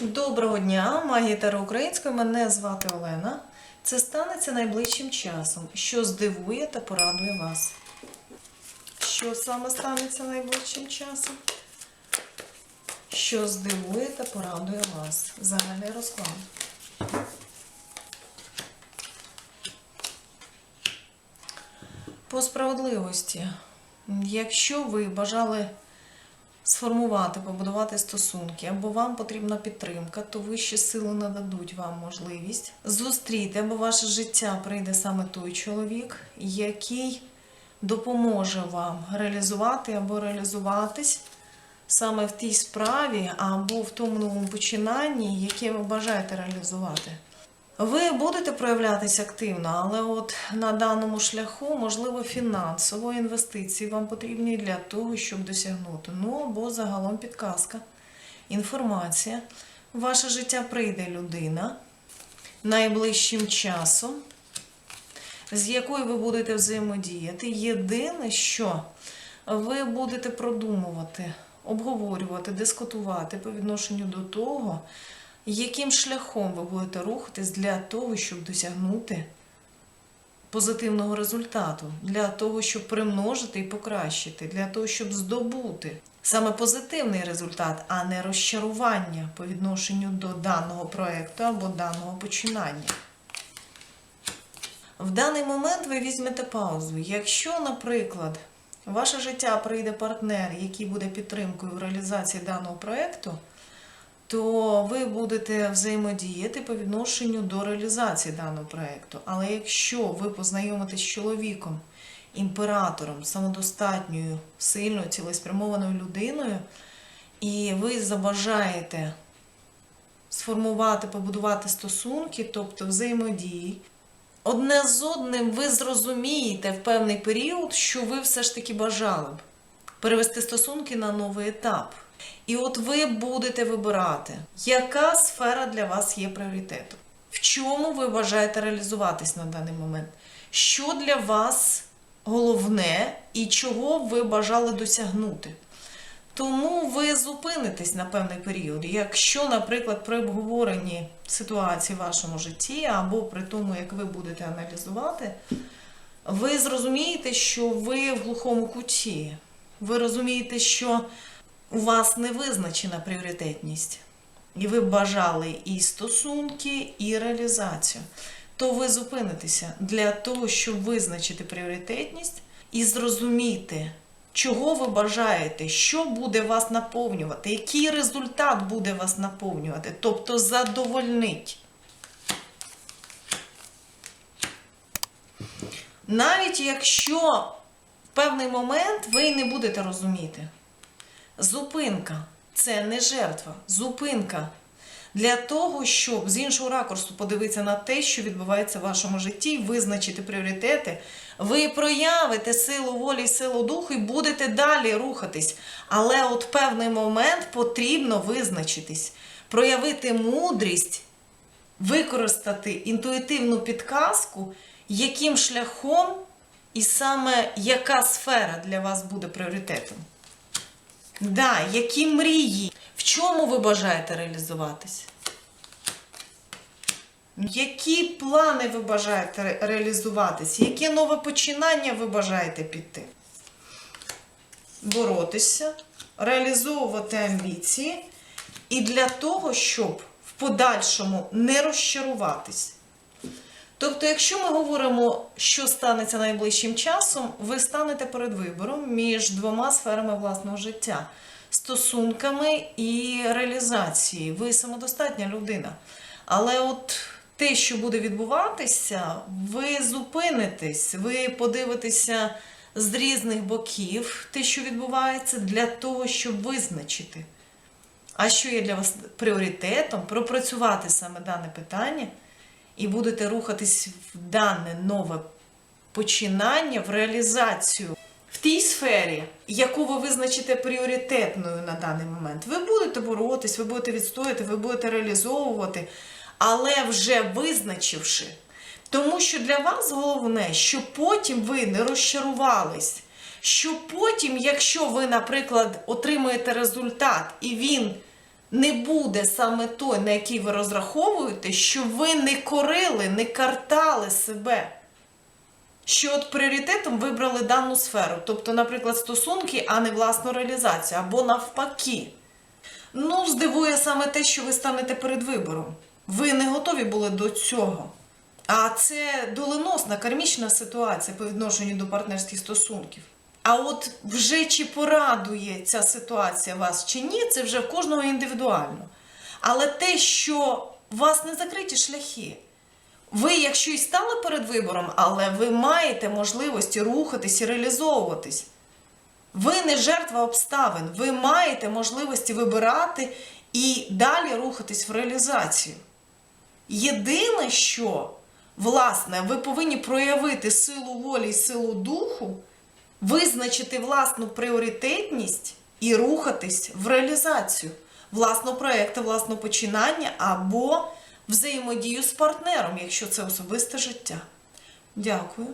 Доброго дня, магія української. Мене звати Олена. Це станеться найближчим часом, що здивує та порадує вас. Що саме станеться найближчим часом? Що здивує та порадує вас? Загальний розклад. По справедливості, якщо ви бажали сформувати, побудувати стосунки, або вам потрібна підтримка, то вищі сили нададуть вам можливість зустріти, або ваше життя прийде саме той чоловік, який допоможе вам реалізувати або реалізуватись саме в тій справі, або в тому новому починанні, яке ви бажаєте реалізувати. Ви будете проявлятися активно, але от на даному шляху, можливо, фінансово інвестиції вам потрібні для того, щоб досягнути. Ну або загалом підказка, інформація. В ваше життя прийде людина найближчим часом, з якою ви будете взаємодіяти. Єдине, що ви будете продумувати, обговорювати, дискутувати по відношенню до того, яким шляхом ви будете рухатись для того, щоб досягнути позитивного результату, для того, щоб примножити і покращити, для того, щоб здобути саме позитивний результат, а не розчарування по відношенню до даного проекту або даного починання. В даний момент ви візьмете паузу. Якщо, наприклад, в ваше життя прийде партнер, який буде підтримкою в реалізації даного проекту, то ви будете взаємодіяти по відношенню до реалізації даного проекту. Але якщо ви познайомитесь з чоловіком, імператором, самодостатньою, сильною, цілеспрямованою людиною, і ви забажаєте сформувати, побудувати стосунки, тобто взаємодії, одне з одним ви зрозумієте в певний період, що ви все ж таки бажали б перевести стосунки на новий етап. І от ви будете вибирати, яка сфера для вас є пріоритетом, в чому ви бажаєте реалізуватись на даний момент, що для вас головне і чого ви бажали досягнути. Тому ви зупинитесь на певний період. Якщо, наприклад, при обговоренні ситуації в вашому житті, або при тому, як ви будете аналізувати, ви зрозумієте, що ви в глухому куті. Ви розумієте, що у вас не визначена пріоритетність, і ви бажали і стосунки, і реалізацію, то ви зупинитеся для того, щоб визначити пріоритетність і зрозуміти, чого ви бажаєте, що буде вас наповнювати, який результат буде вас наповнювати, тобто задовольнить. Навіть якщо в певний момент ви не будете розуміти, Зупинка це не жертва, зупинка для того, щоб з іншого ракурсу подивитися на те, що відбувається в вашому житті, визначити пріоритети. Ви проявите силу волі, силу духу і будете далі рухатись. Але от певний момент потрібно визначитись, проявити мудрість, використати інтуїтивну підказку, яким шляхом і саме яка сфера для вас буде пріоритетом. Да, які мрії? В чому ви бажаєте реалізуватись? Які плани ви бажаєте реалізуватись? Яке нове починання ви бажаєте піти? Боротися, реалізовувати амбіції і для того, щоб в подальшому не розчаруватись. Тобто, якщо ми говоримо, що станеться найближчим часом, ви станете перед вибором між двома сферами власного життя стосунками і реалізацією. Ви самодостатня людина. Але от те, що буде відбуватися, ви зупинитесь, ви подивитеся з різних боків те, що відбувається, для того, щоб визначити, а що є для вас пріоритетом, пропрацювати саме дане питання і будете рухатись в дане нове починання, в реалізацію в тій сфері, яку ви визначите пріоритетною на даний момент. Ви будете боротись, ви будете відстояти, ви будете реалізовувати, але вже визначивши. Тому що для вас головне, щоб потім ви не розчарувались. Що потім, якщо ви, наприклад, отримуєте результат і він не буде саме той, на який ви розраховуєте, що ви не корили, не картали себе. Що от пріоритетом вибрали дану сферу, тобто, наприклад, стосунки, а не власну реалізацію, або навпаки. Ну, здивує саме те, що ви станете перед вибором. Ви не готові були до цього. А це доленосна кармічна ситуація по відношенню до партнерських стосунків. А от вже чи порадує ця ситуація вас чи ні, це вже в кожного індивідуально. Але те, що у вас не закриті шляхи, ви, якщо і стали перед вибором, але ви маєте можливості рухатись і реалізовуватись. Ви не жертва обставин, ви маєте можливості вибирати і далі рухатись в реалізацію. Єдине, що, власне, ви повинні проявити силу волі і силу духу, визначити власну пріоритетність і рухатись в реалізацію власного проєкту, власного починання або взаємодію з партнером, якщо це особисте життя. Дякую.